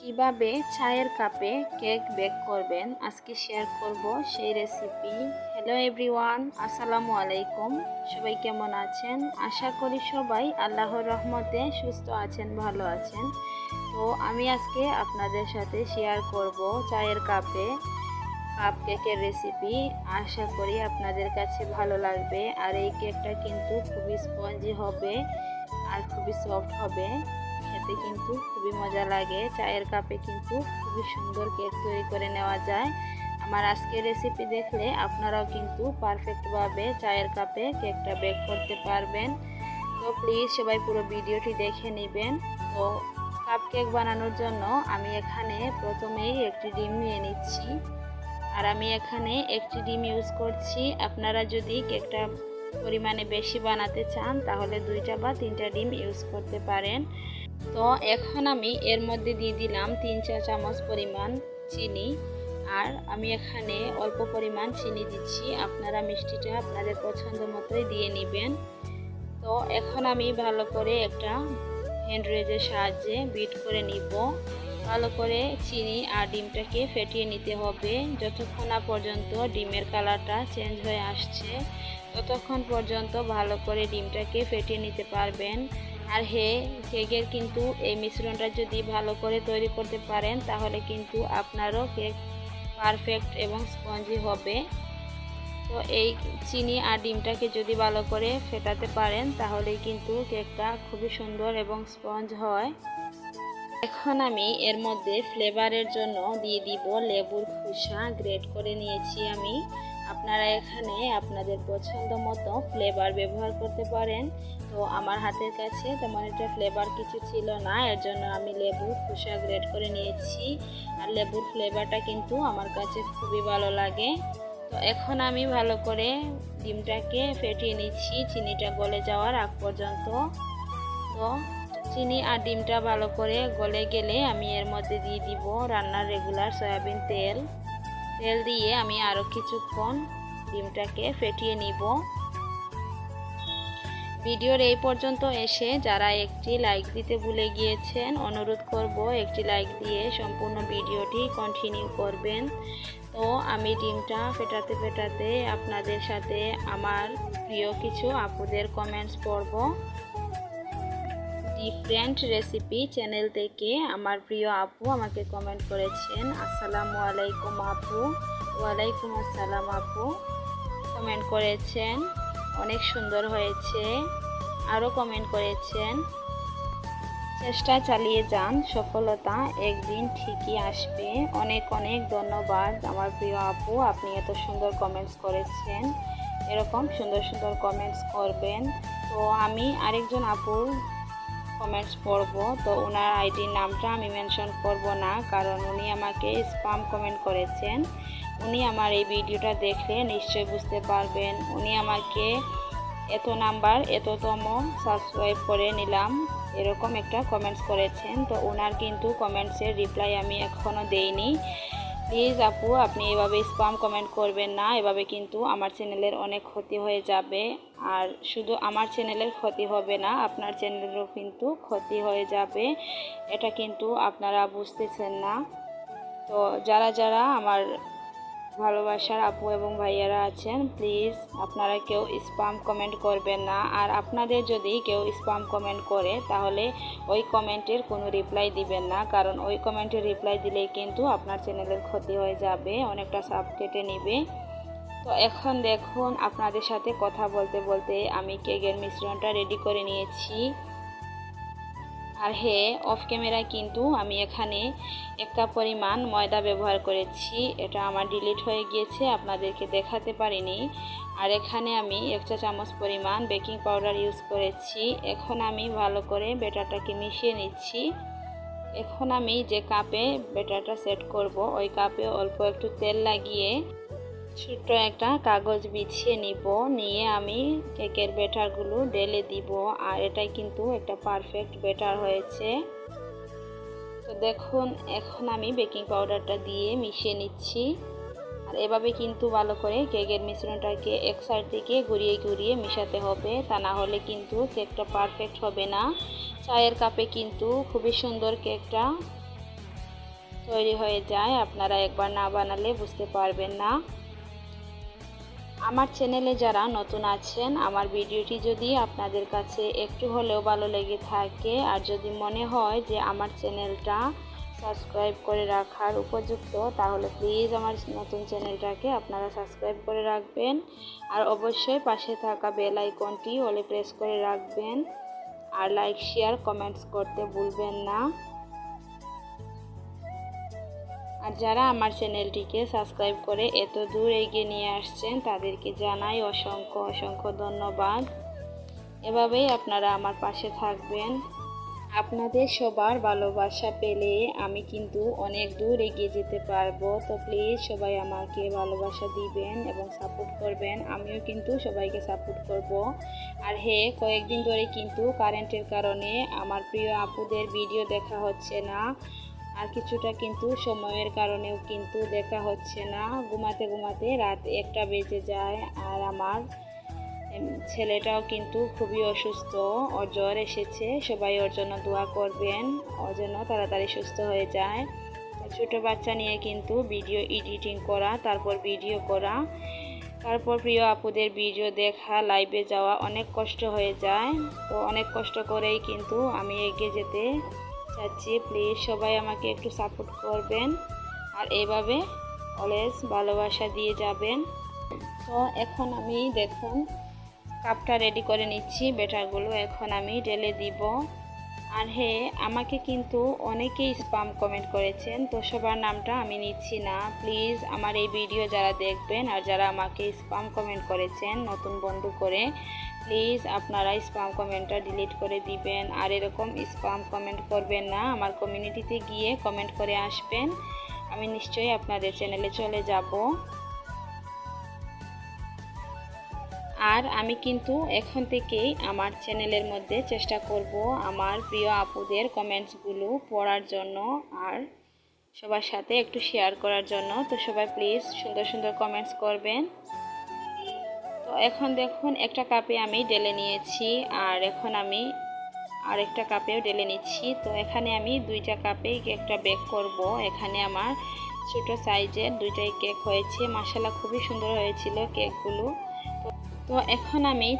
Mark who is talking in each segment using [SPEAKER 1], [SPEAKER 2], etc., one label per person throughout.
[SPEAKER 1] কীভাবে চায়ের কাপে কেক বেক করবেন? আজকে শেয়ার করব সেই রেসিপি হ্যালো এভরিওয়ান আসসালামু আলাইকুম। সবাই কেমন আছেন? আশা করি সবাই আল্লাহর রহমতে সুস্থ আছেন, ভালো আছেন। তো আমি আজকে আপনাদের সাথে শেয়ার করব চায়ের কাপে কাপ কেকের রেসিপি আশা করি আপনাদের কাছে ভালো লাগবে। আর এই কেকটা কিন্তু খুবই স্পঞ্জি হবে আর খুবই সফট হবে। খেতে কিন্তু খুবই মজা লাগে। চায়ের কাপে কিন্তু খুবই সুন্দর কেক তৈরি করে নেওয়া যায়। আমার আজকের রেসিপি দেখলে আপনারাও কিন্তু পারফেক্টভাবে চায়ের কাপে কেকটা বেক করতে পারবেন। তো প্লিজ সবাই পুরো ভিডিওটি দেখে নেবেন। তো কাপ কেক বানানোর জন্য আমি এখানে প্রথমেই একটি ডিম নিয়ে নিচ্ছি। আর আমি এখানে একটি ডিম ইউজ করছি। আপনারা যদি কেকটা পরিমাণে বেশি বানাতে চান তাহলে দুইটা বা তিনটা ডিম ইউজ করতে পারেন। তো এখন আমি এর মধ্যে দিয়ে দিলাম তিন চা চামচ পরিমাণ চিনি। আর আমি এখানে অল্প পরিমাণ চিনি দিচ্ছি। আপনারা মিষ্টিটা আপনাদের পছন্দ মতোই দিয়ে নেবেন। তো এখন আমি ভালো করে একটা হ্যান্ড রেজের সাহায্যে বিট করে নিব। ভালো করে চিনি আর ডিমটাকে ফেটিয়ে নিতে হবে। যতক্ষণ না পর্যন্ত ডিমের কালারটা চেঞ্জ হয়ে আসছে, ততক্ষণ পর্যন্ত ভালো করে ডিমটাকে ফেটিয়ে নিতে পারবেন। আর হে, কেকের কিন্তু এই মিশ্রণটা যদি ভালো করে তৈরি করতে পারেন, তাহলে কিন্তু আপনারও কেক পারফেক্ট এবং স্পঞ্জি হবে। তো এই চিনি আর ডিমটাকে যদি ভালো করে ফেটাতে পারেন, তাহলেই কিন্তু কেকটা খুবই সুন্দর এবং স্পঞ্জ হয়। এখন আমি এর মধ্যে ফ্লেভারের জন্য দিয়ে দিব লেবুর খোসা গ্রেট করে নিয়েছি আমি। আপনারা এখানে আপনাদের পছন্দ মতো ফ্লেভার ব্যবহার করতে পারেন। তো আমার হাতের কাছে তেমন একটা ফ্লেভার কিছু ছিল না, এর জন্য আমি লেবুর খোসা গ্রেড করে নিয়েছি। আর লেবুর ফ্লেভারটা কিন্তু আমার কাছে খুবই ভালো লাগে। তো এখন আমি ভালো করে ডিমটাকে ফেটিয়ে নিচ্ছি, চিনিটা গলে যাওয়ার আগ পর্যন্ত। তো চিনি আর ডিমটা ভালো করে গলে গেলে আমি এর মধ্যে দিয়ে দিব রান্নার রেগুলার সয়াবিন তেল। তেল দিয়ে আমি আরও কিছুক্ষণ ডিমটাকে ফেটিয়ে নিব। ভিডিওর এই পর্যন্ত এসে যারা একটি লাইক দিতে ভুলে গিয়েছেন, অনুরোধ করব একটি লাইক দিয়ে সম্পূর্ণ ভিডিওটি কন্টিনিউ করবেন। তো আমি ডিমটা ফেটাতে ফেটাতে আপনাদের সাথে আমার প্রিয় কিছু আপুদের কমেন্টস পড়ব। ডিফারেন্ট রেসিপি চ্যানেল থেকে আমার প্রিয় আপু আমাকে কমেন্ট করেছেন, আসসালামু আলাইকুম আপু। ওয়ালাইকুম আসসালাম আপু। কমেন্ট করেছেন, অনেক সুন্দর হয়েছে। আরও কমেন্ট করেছেন, চেষ্টা চালিয়ে যান, সফলতা একদিন ঠিকই আসবে। অনেক অনেক ধন্যবাদ আমার প্রিয় আপু, আপনি এত সুন্দর কমেন্টস করেছেন। এরকম সুন্দর সুন্দর কমেন্টস করবেন। তো আমি আরেকজন আপুর কমেন্টস পড়ব। তো ওনার আইডির নামটা আমি মেনশন করব না, কারণ উনি আমাকে স্পাম কমেন্ট করেছেন। উনি আমার এই ভিডিওটা দেখলে নিশ্চয়ই বুঝতে পারবেন। উনি আমাকে এত নাম্বার এততম সাবস্ক্রাইব করে নিলাম, এরকম একটা কমেন্টস করেছেন। তো ওনার কিন্তু কমেন্টসের রিপ্লাই আমি এখনও দেইনি। প্লিজ আপু, আপনি এভাবে স্পাম কমেন্ট করবেন না। এভাবে কিন্তু আমার চ্যানেলের অনেক ক্ষতি হয়ে যাবে। আর শুধু আমার চ্যানেলের ক্ষতি হবে না, আপনার চ্যানেলেরও কিন্তু ক্ষতি হয়ে যাবে। এটা কিন্তু আপনারা বুঝতেছেন না। তো যারা যারা আমার ভালোবাসার আপু এবং ভাইয়ারা আছেন প্লিজ আপনারা কেউ স্পাম কমেন্ট করবেন না। আর আপনাদের যদি কেউ স্পাম কমেন্ট করে, তাহলে ওই কমেন্টের কোনো রিপ্লাই দিবেন না। কারণ ওই কমেন্টের রিপ্লাই দিলেই কিন্তু আপনার চ্যানেলের ক্ষতি হয়ে যাবে, অনেকটা সাপ কেটে নিবে। তো এখন দেখুন, আপনাদের সাথে কথা বলতে বলতে আমি কেকের মিশ্রণটা রেডি করে নিয়েছি। আর হে অফ ক্যামেরায় কিন্তু আমি এখানে এক কাপ পরিমাণ ময়দা ব্যবহার করেছি। এটা আমার ডিলিট হয়ে গিয়েছে, আপনাদেরকে দেখাতে পারিনি। আর এখানে আমি এক চা চামচ পরিমাণ বেকিং পাউডার ইউজ করেছি। এখন আমি ভালো করে বেটারটাকে মিশিয়ে নিচ্ছি। এখন আমি যে কাপে বেটারটা সেট করব, ওই কাপে অল্প একটু তেল লাগিয়ে ছোট্ট একটা কাগজ বিছিয়ে নিব, নিয়ে আমি কেকের বেটারগুলো ঢেলে দিব। আর এটাই কিন্তু একটা পারফেক্ট বেটার হয়েছে। তো দেখুন, এখন আমি বেকিং পাউডারটা দিয়ে মিশিয়ে নিচ্ছি। আর এভাবে কিন্তু ভালো করে কেকের মিশ্রণটাকে এক সাইড থেকে ঘুরিয়ে ঘুরিয়ে মিশাতে হবে। তা না হলে কিন্তু কেকটা পারফেক্ট হবে না। চায়ের কাপে কিন্তু খুবই সুন্দর কেকটা তৈরি হয়ে যায়। আপনারা একবার না বানালে বুঝতে পারবেন না। আমার চ্যানেলে যারা নতুন আছেন, আমার ভিডিওটি যদি আপনাদের কাছে একটু হলেও ভালো লেগে থাকে আর যদি মনে হয় যে আমার চ্যানেলটা সাবস্ক্রাইব করে রাখার উপযুক্ত, তাহলে প্লিজ আমার নতুন চ্যানেলটাকে আপনারা সাবস্ক্রাইব করে রাখবেন। আর অবশ্যই পাশে থাকা বেল আইকনটি ওলে প্রেস করে রাখবেন। আর লাইক, শেয়ার, কমেন্টস করতে ভুলবেন না। আর যারা আমার চ্যানেলটিকে সাবস্ক্রাইব করে এত দূর এগিয়ে নিয়ে আসছেন, তাদেরকে জানাই অসংখ্য অসংখ্য ধন্যবাদ। এভাবেই আপনারা আমার পাশে থাকবেন। আপনাদের সবার ভালোবাসা পেলে আমি কিন্তু অনেক দূর এগিয়ে যেতে পারব। তো প্লিজ সবাই আমাকে ভালোবাসা দিবেন এবং সাপোর্ট করবেন। আমিও কিন্তু সবাইকে সাপোর্ট করব। আর হে, কয়েকদিন ধরে কিন্তু কারেন্টের কারণে আমার প্রিয় আপুদের ভিডিও দেখা হচ্ছে না। আর কিছুটা কিন্তু সময়ের কারণেও কিন্তু দেখা হচ্ছে না। ঘুমাতে ঘুমাতে রাত একটা বেজে যায় আর আমার ছেলেটাও কিন্তু খুবই অসুস্থ। ওর জ্বর এসেছে, সবাই ওর জন্য দোয়া করবেন। ওর জন্য তাড়াতাড়ি সুস্থ হয়ে যায়। ছোট বাচ্চা নিয়ে কিন্তু ভিডিও এডিটিং করা, তারপর ভিডিও করা। তারপর প্রিয় আপুদের ভিডিও দেখা লাইভে যাওয়া অনেক কষ্ট হয়ে যায়। তো অনেক কষ্ট করেই কিন্তু আমি এগিয়ে যেতে চাচ্ছি প্লিজ সবাই আমাকে একটু সাপোর্ট করবেন। আর এইভাবে অলওয়েজ ভালোবাসা দিয়ে যাবেন। তো এখন আমি দেখুন কাপটা রেডি করে নিচ্ছি বেটারগুলো এখন আমি ঢেলে দিব। আর হে, আমাকে কিন্তু অনেকেই স্পাম কমেন্ট করেছেন, তো সবার নামটা আমি নিচ্ছি না। প্লিজ আমার এই ভিডিও যারা দেখবেন আর যারা আমাকে স্পাম কমেন্ট করেছেন, নতুন বন্ধু করে প্লিজ আপনারা স্পাম কমেন্টটা ডিলিট করে দিবেন। আর এরকম স্পাম কমেন্ট করবেন না, আমার কমিউনিটিতে গিয়ে কমেন্ট করে আসবেন। আমি নিশ্চয়ই আপনাদের চ্যানেলে চলে যাব। আর আমি কিন্তু এখন থেকেই আমার চ্যানেলের মধ্যে চেষ্টা করব আমার প্রিয় আপুদের কমেন্টসগুলো পড়ার জন্য আর সবার সাথে একটু শেয়ার করার জন্য। তো সবাই প্লিজ সুন্দর সুন্দর কমেন্টস করবেন। তো এখন দেখুন, একটা কাপে আমি ডেলে নিয়েছি আর এখন আমি আরেকটা কাপেও ডেলে নিচ্ছি। তো এখানে আমি দুইটা কাপে কেকটা বেক করব। এখানে আমার ছোটো সাইজের দুইটাই কেক হয়েছে। মশালা খুবই সুন্দর হয়েছিল কেকগুলো। তো এখন আমি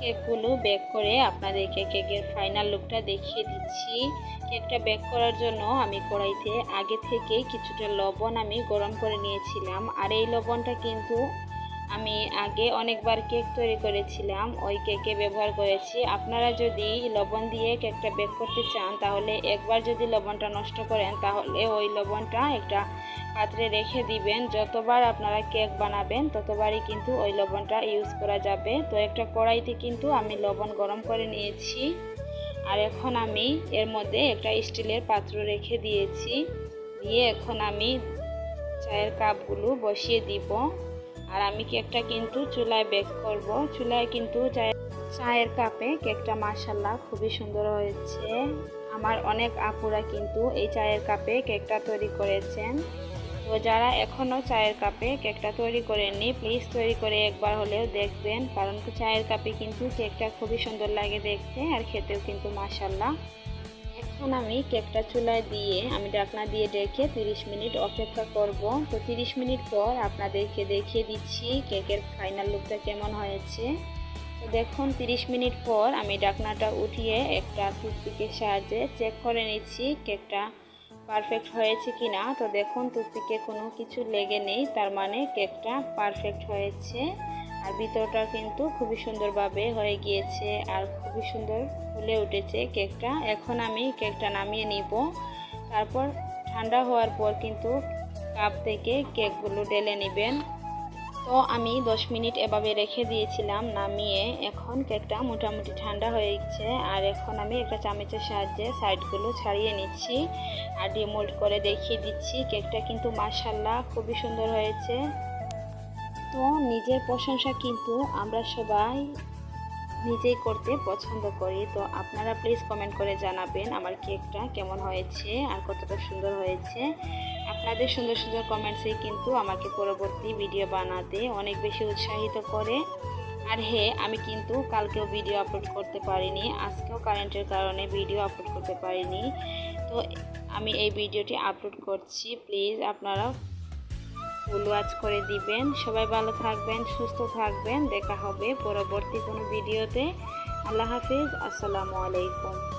[SPEAKER 1] কেকগুলো বেক করে আপনাদেরকে কেকের ফাইনাল লুকটা দেখিয়ে দিচ্ছি। কেকটা বেক করার জন্য আমি কড়াইতে আগে থেকে কিছুটা লবণ আমি গরম করে নিয়েছিলাম। আর এই লবণটা কিন্তু আমি আগে অনেকবার কেক তৈরি করেছিলাম, ওই কেকে ব্যবহার করেছি। আপনারা যদি লবণ দিয়ে কেকটা বেক করতে চান, তাহলে একবার যদি লবণটা নষ্ট করেন, তাহলে ওই লবণটা একটা পাত্রে রেখে দিবেন। যতবার আপনারা কেক বানাবেন, ততবারই কিন্তু ওই লবণটা ইউজ করা যাবে। তো একটা কড়াইতে কিন্তু আমি লবণ গরম করে নিয়েছি। আর এখন আমি এর মধ্যে একটা স্টিলের পাত্র রেখে দিয়েছি। দিয়ে এখন আমি চায়ের কাপগুলো বসিয়ে দিব। আর আমি কেকটা কিন্তু চুলায় বেক করব। চুলায় কিন্তু চায়ের কাপে কেকটা মার্শাল্লাহ খুবই সুন্দর হয়েছে। আমার অনেক আপুরা কিন্তু এই চায়ের কাপে কেকটা তৈরি করেছেন। তো যারা এখনও চায়ের কাপে কেকটা তৈরি করেননি প্লিজ তৈরি করে একবার হলেও দেখবেন। কারণ চায়ের কাপে কিন্তু কেকটা খুবই সুন্দর লাগে দেখতে আর খেতেও কিন্তু মাসাল্লাহ এখন আমি কেকটা চুলায় দিয়ে আমি ডাকনা দিয়ে ডেকে 30 মিনিট অপেক্ষা করব। তো 30 মিনিট পর আপনাদেরকে দেখিয়ে দিচ্ছি কেকের ফাইনাল লুকটা কেমন হয়েছে। তো দেখুন 30 মিনিট পর আমি ডাকনাটা উঠিয়ে একটা টুথপিকের সাহায্যে চেক করে নিচ্ছি কেকটা পারফেক্ট হয়েছে কি না তো দেখুন, টুথপিকে কোনো কিছু লেগে নেই, তার মানে কেকটা পারফেক্ট হয়েছে। আর ভিতরটা কিন্তু খুবই সুন্দরভাবে হয়ে গিয়েছে, আর খুবই সুন্দর ফুলে উঠেছে কেকটা। এখন আমি কেকটা নামিয়ে নিব। তারপর ঠান্ডা হওয়ার পর কিন্তু কাপ থেকে কেকগুলো ঢেলে নেবেন। তো আমি 10 মিনিট এভাবে রেখে দিয়েছিলাম নামিয়ে। এখন কেকটা মোটামুটি ঠান্ডা হয়ে গেছে। আর এখন আমি একটা চামচের সাহায্যে সাইডগুলো ছাড়িয়ে নিচ্ছি। আর ডিমোল্ড করে দেখিয়ে দিচ্ছি। কেকটা কিন্তু মার্শাল্লাহ খুবই সুন্দর হয়েছে। তো নিজের প্রশংসা কিন্তু আমরা সবাই নিজেই করতে পছন্দ করি। তো আপনারা প্লিজ কমেন্ট করে জানাবেন আমার কেকটা কেমন হয়েছে আর কতটা সুন্দর হয়েছে। আপনাদের সুন্দর সুন্দর কমেন্টসে কিন্তু আমাকে পরবর্তী ভিডিও বানাতে অনেক বেশি উৎসাহিত করে। আর হে, আমি কিন্তু কালকেও ভিডিও আপলোড করতে পারিনি, আজকেও কারেন্টের কারণে ভিডিও আপলোড করতে পারিনি। তো আমি এই ভিডিওটি আপলোড করছি প্লিজ আপনারা ফুল ওয়াচ করে দিবেন। সবাই ভালো থাকবেন, সুস্থ থাকবেন। দেখা হবে পরবর্তী কোনো ভিডিওতে। আল্লাহ হাফিজ। আসসালামু আলাইকুম।